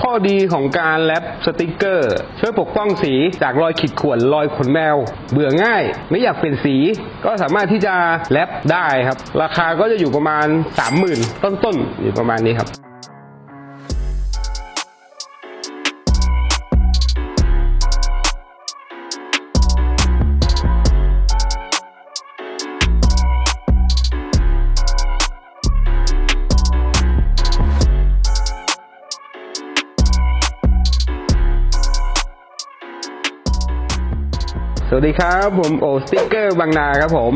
ข้อดีของการแรปสติกเกอร์ ช่วยปกป้องสีจากรอยขีดข่วนรอยขนแมว เบื่อง่าย ไม่อยากเปลี่ยนสี ก็สามารถที่จะแรปได้ครับ ราคาก็จะอยู่ประมาณ 30,000 ต้นๆอยู่ประมาณนี้ครับ สวัสดีครับผมโอสติ๊กเกอร์บางนาครับผม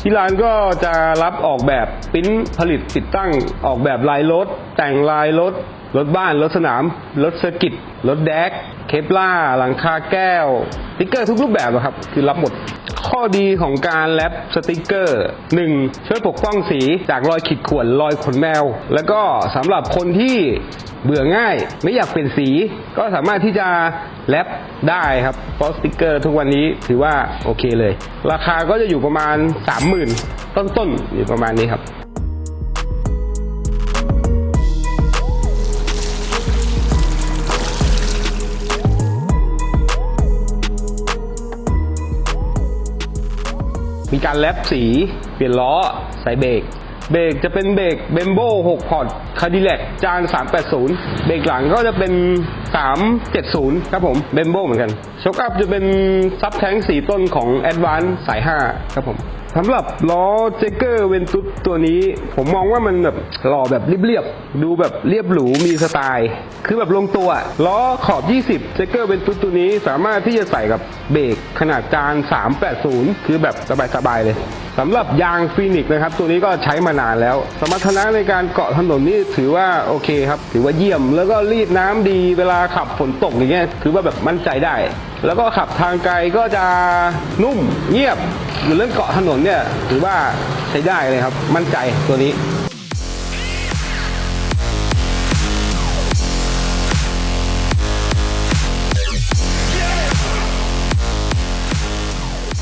ที่ร้านก็จะรับออกแบบปิ้นผลิตติดตั้งออกแบบลายรถ แต่งลายรถ รถบ้าน รถสนาม รถเซอร์กิต รถแดก เคปล่าหลังคาแก้วสติ๊กเกอร์ทุกรูปแบบนะครับ คือรับหมด ข้อดีของการแรปสติกเกอร์ 1. ช่วยปกป้องสีจากรอยขีดข่วนรอยขนแมว แล้วก็สำหรับคนที่เบื่อง่าย ไม่อยากเปลี่ยนสี ก็สามารถที่จะแรปได้ครับเพราะสติกเกอร์ทุกวันนี้ถือว่าโอเคเลย ราคาก็จะอยู่ประมาณ 30,000 ต้นๆอยู่ประมาณนี้ครับ มีการแลบสี เปลี่ยนล้อ ใส่เบรก เบรกจะเป็นเบรกเบมโบ6พอร์ตคาดิแลกจาน 380 เบรกหลังก็จะเป็น 370 ครับผมเบมโบเหมือนกันช็อคอัพจะเป็นซับแท้งสีต้นของ a d v a n c e สาย 5 ครับผมสำหรับล้อเจเกอร์เวนตุสตัวนี้ ผมมองว่ามันแบบหล่อแบบเรียบๆ ดูแบบเรียบหรูมีสไตล์ คือแบบลงตัว ล้อขอบ 20 เจเกอร์เวนตุสตัวนี้สามารถที่จะใส่กับเบรกขนาดจาน 380 คือแบบสบายๆเลยสำหรับยางฟีนิกนะครับ ตัวนี้ก็ใช้มานานแล้ว สมรรถนะในการเกาะถนนนี่ถือว่าโอเคครับ ถือว่าเยี่ยม แล้วก็รีดน้ำดี เวลาขับฝนตกอย่างเงี้ยถือว่าแบบมั่นใจได้ แล้วก็ขับทางไกลก็จะนุ่มเงียบหรือเรื่องเกาะถนนเนี่ยถือว่าใช้ได้เลยครับ มั่นใจตัวนี้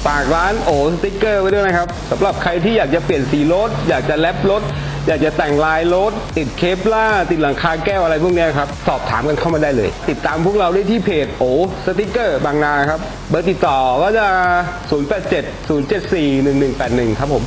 ฝากร้านโอสติ๊กเกอร์ไว้ด้วยนะครับสำหรับใครที่อยากจะเปลี่ยนสีรถ อยากจะแลปรถ อยากจะแต่งลายรถ ติดเคปล่าติดหลังคาแก้วอะไรพวกนี้ครับ สอบถามกันเข้ามาได้เลย ติดตามพวกเราได้ที่เพจโอสติ๊กเกอร์บางนาครับ เบอร์ติดต่อก็จะ 087 074 1181 ครับผม